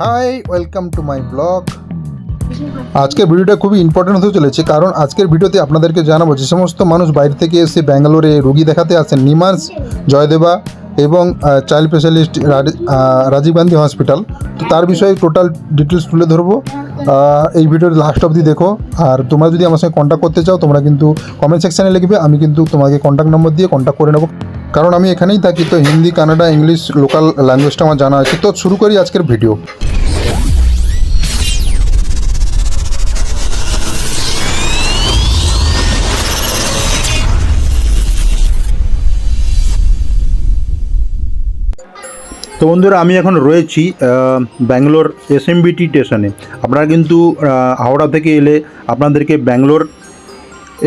Hi welcome to my blog আজকের ভিডিওটা খুবই ইম্পর্টেন্ট হতে চলেছে কারণ আজকের ভিডিওতে আপনাদেরকে জানাব যে সমস্ত মানুষ বাইরে থেকে এসে ব্যাঙ্গালোরে রুগী দেখাতে আসেন নিমান্স জয়দেবা এবং child specialist Rajiv Gandhi hospital তো তার বিষয়ে টোটাল ডিটেলস তুলে ধরবো। এই ভিডিওর লাস্ট অবধি দেখো। আর তোমরা যদি আমার সঙ্গে কন্ট্যাক্ট করতে চাও তোমরা কিন্তু কমেন্ট সেকশানে লিখবে আমি কিন্তু তোমাকে কন্ট্যাক্ট নম্বর দিয়ে কন্ট্যাক্ট করে নেব। কারণ আমি এখানেই থাকি, তো হিন্দি, কানাডা, ইংলিশ লোকাল ল্যাঙ্গুয়েজটা আমার জানা আছে। তো শুরু করি আজকের ভিডিও তো বন্ধুরা, আমি এখন রয়েছি ব্যাঙ্গালোর এসএমবিটি স্টেশনে আপনারা কিন্তু হাওড়া থেকে এলে আপনাদেরকে ব্যাঙ্গালোর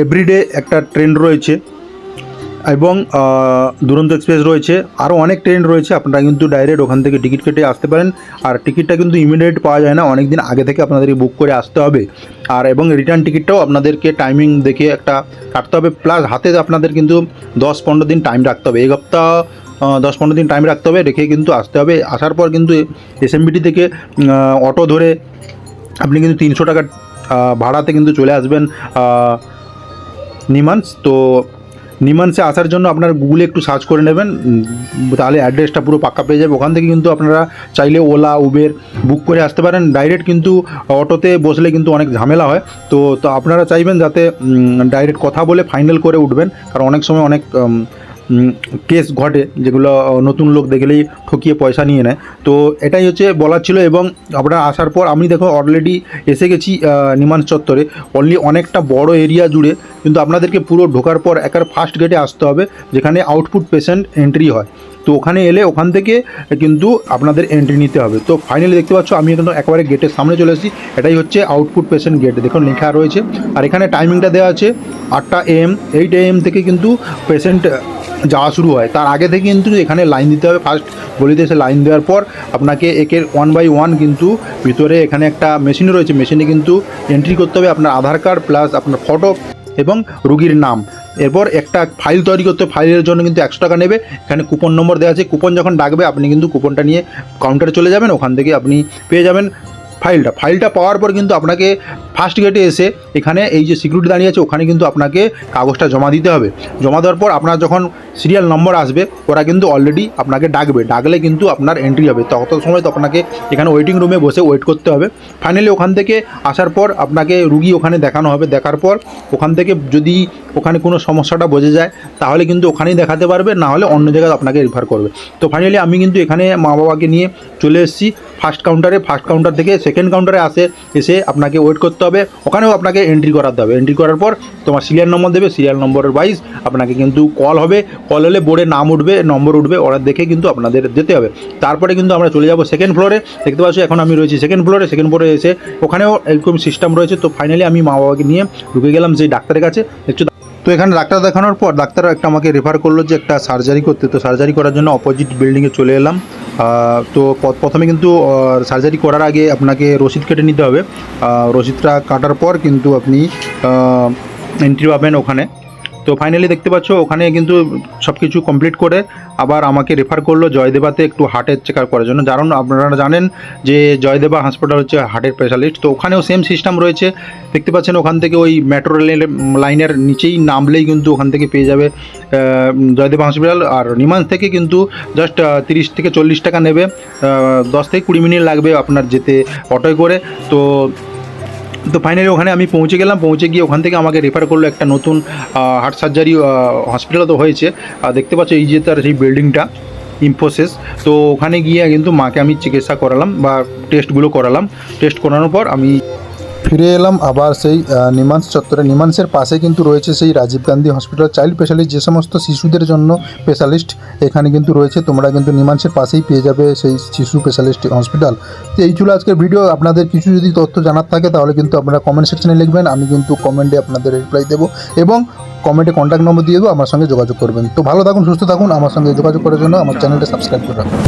এভরিডে একটা ট্রেন রয়েছে। এবং দুরন্ত এক্সপ্রেস রয়েছে। আরও অনেক ট্রেন রয়েছে, আপনারা কিন্তু ডাইরেক্ট ওখান থেকে টিকিট কেটে আসতে পারেন। আর টিকিটটা কিন্তু ইমিডিয়েট পাওয়া যায় না অনেক দিন আগে থেকে আপনাদেরকে বুক করে আসতে হবে। আর, এবং রিটার্ন টিকিটটাও আপনাদেরকে টাইমিং দেখে একটা কাটতে হবে। প্লাস হাতে আপনাদের কিন্তু দশ পনেরো দিন টাইম রাখতে হবে। এই সপ্তাহ দশ পনেরো দিন টাইম রাখতে হবে, রেখে কিন্তু আসতে হবে। আসার পর কিন্তু এসএমবিটি থেকে অটো ধরে আপনি কিন্তু তিনশো টাকা ভাড়াতে কিন্তু চলে আসবেন নিমান্স। তো নিমান্সে আসার জন্য আপনার গুগলে একটু সার্চ করে নেবেন তাহলে অ্যাড্রেসটা পুরো পাক্কা পেয়ে যাবে। ওখান থেকে কিন্তু আপনারা চাইলে ওলা উবের বুক করে আসতে পারেন। ডাইরেক্ট কিন্তু অটোতে বসলে কিন্তু অনেক ঝামেলা হয়। তো তো আপনারা চাইবেন যাতে ডাইরেক্ট কথা বলে ফাইনাল করে উঠবেন। কারণ অনেক সময় অনেক কেস ঘটে, যেগুলো নতুন লোক দেখলেই ঠকিয়ে পয়সা নিয়ে নেয়। তো এটাই হচ্ছে বলার ছিল এবং আপনারা আসার পর, আমি দেখো অলরেডি এসে গেছি নিমান চত্বরে। অনলি অনেকটা বড় এরিয়া জুড়ে, কিন্তু আপনাদেরকে পুরো ঢোকার পর একার ফার্স্ট গেটে আসতে হবে, যেখানে আউটপুট পেশেন্ট এন্ট্রি হয়। তো ওখানে এলে ওখান থেকে কিন্তু আপনাদের এন্ট্রি নিতে হবে। তো ফাইনালি দেখতে পাচ্ছ আমি কিন্তু একেবারে গেটের সামনে চলে এসেছি। এটাই হচ্ছে আউটপুট পেশেন্ট গেট দেখুন লেখা রয়েছে। আর এখানে টাইমিংটা দেওয়া আছে, আটটা এম এইট এম থেকে কিন্তু পেশেন্ট যাওয়া শুরু হয়। তার আগে থেকে কিন্তু এখানে লাইন দিতে হবে। ফার্স্ট গলিতে এসে লাইন দেওয়ার পর আপনাকে একের ওয়ান বাই ওয়ান কিন্তু ভিতরে এখানে একটা মেশিন রয়েছে। মেশিনে কিন্তু এন্ট্রি করতে হবে আপনার আধার কার্ড প্লাস আপনার ফটো এবং রুগীর নাম। এরপর একটা ফাইল তৈরি করতে। ফাইলের জন্য কিন্তু একশো টাকা নেবে। এখানে কুপন নম্বর দেওয়া আছে। কুপন যখন ডাকবে, আপনি কিন্তু কুপনটা নিয়ে কাউন্টারে চলে যাবেন। ওখান থেকে আপনি পেয়ে যাবেন। ফাইলটা ফাইলটা পাওয়ার পর কিন্তু আপনাকে ফার্স্ট গেটে এসে এখানে এই যে সিকিউরিটি দাঁড়িয়ে আছে, ওখানে কিন্তু আপনাকে কাগজটা জমা দিতে হবে। জমা দেওয়ার পর আপনার যখন সিরিয়াল নম্বর আসবে, ওরা কিন্তু অলরেডি আপনাকে ডাকবে। ডাকলে কিন্তু আপনার এন্ট্রি হবে। তত সময় তো আপনাকে এখানে ওয়েটিং রুমে বসে ওয়েট করতে হবে। ফাইনালি ওখান থেকে আসার পর আপনাকে রুগী ওখানে দেখানো হবে। দেখার পর ওখান থেকে যদি ওখানে কোনো সমস্যাটা বোঝা যায়, তাহলে কিন্তু ওখানেই দেখাতে পারবে। না হলে অন্য জায়গায় আপনাকে রেফার করবে। তো ফাইনালি আমি কিন্তু এখানে মা বাবাকে নিয়ে চলে এসেছি। ফার্স্ট কাউন্টারে ফার্স্ট কাউন্টার থেকে সেকেন্ড কাউন্টারে আসে, এসে আপনাকে ওয়েট করতে হবে। ওখানেও আপনাকে এন্ট্রি করাতে হবে। এন্ট্রি করার পর তোমার সিরিয়াল নম্বর দেবে সিরিয়াল নম্বরের ওয়াইজ আপনাকে কিন্তু কল হবে। কল হলে বোর্ডে নাম উঠবে নম্বর উঠবে, ওরা দেখে কিন্তু আপনাদের যেতে হবে। তারপরে কিন্তু আমরা চলে যাব সেকেন্ড ফ্লোরে দেখতে পাচ্ছি, এখন আমি রয়েছি সেকেন্ড ফ্লোরে সেকেন্ড ফ্লোরে এসে ওখানেও এরকম সিস্টেম রয়েছে। তো ফাইনালি আমি মা বাবাকে নিয়ে ঢুকে গেলাম সেই ডাক্তারের কাছে। দেখছ তো এখানে ডাক্তার দেখানোর পর ডাক্তার একটা আমাকে রেফার করল যে একটা সার্জারি করতে। তো সার্জারি করার জন্য অপোজিট বিল্ডিংয়ে চলে এলাম। তো প্রথমে কিন্তু সার্জারি করার আগে আপনাকে রসিদ কেটে নিতে হবে। রসিদটা কাটার পর কিন্তু আপনি এন্ট্রি পাবেন ওখানে। তো ফাইনালি দেখতে পাচ্ছ, ওখানে কিন্তু সব কিছু কমপ্লিট করে আবার আমাকে রেফার করল জয়দেবাতে একটু হার্টের চেক আপ করার জন্য। কারণ আপনারা জানেন যে জয়দেবা হাসপাতাল হচ্ছে হার্টের স্পেশালিস্ট তো ওখানেও সেম সিস্টেম রয়েছে। দেখতে পাচ্ছেন ওখান থেকে ওই মেট্রো রেলের লাইনের নিচেই নামলেই কিন্তু ওখান থেকে পেয়ে যাবে জয়দেবা হসপিটাল আর নিমান্স থেকে কিন্তু জাস্ট তিরিশ থেকে চল্লিশ টাকা নেবে দশ থেকে কুড়ি মিনিট লাগবে আপনার যেতে অটোয় করে। তো তো ফাইনালি ওখানে আমি পৌঁছে গেলাম, পৌঁছে গিয়ে ওখান থেকে আমাকে রেফার করল একটা নতুন হার্ট সার্জারি হসপিটাল তো হয়েছে। আর দেখতে পাচ্ছ এই যে তার সেই বিল্ডিংটা ইনফোসিস তো ওখানে গিয়ে কিন্তু মাকে আমি চিকিৎসা করালাম বা টেস্টগুলো করালাম। টেস্ট করানোর পর আমি ফিরে এলাম। আবার সেই নিমান্স চত্বরে। নিমান্সের পাশে কিন্তু রয়েছে সেই Rajiv Gandhi hospital. Child specialist যে সমস্ত শিশুদের জন্য স্পেশালিস্ট এখানে কিন্তু রয়েছে। তোমরা কিন্তু নিমান্সের পাশেই পেয়ে যাবে সেই শিশু স্পেশালিস্ট হসপিটাল। তো এই ছিল আজকের ভিডিও। আপনাদের কিছু যদি তথ্য জানার থাকে, তাহলে কিন্তু আপনারা কমেন্ট সেকশনে লিখবেন। আমি কিন্তু কমেন্টে আপনাদের রিপ্লাই দেবো এবং কমেন্টে কন্ট্যাক্ট নম্বর দিয়ে দেবো। আমার সঙ্গে যোগাযোগ করবেন। তো ভালো থাকুন, সুস্থ থাকুন। আমার সঙ্গে যোগাযোগ করার জন্য আমার চ্যানেলটা সাবস্ক্রাইব করে রাখুন।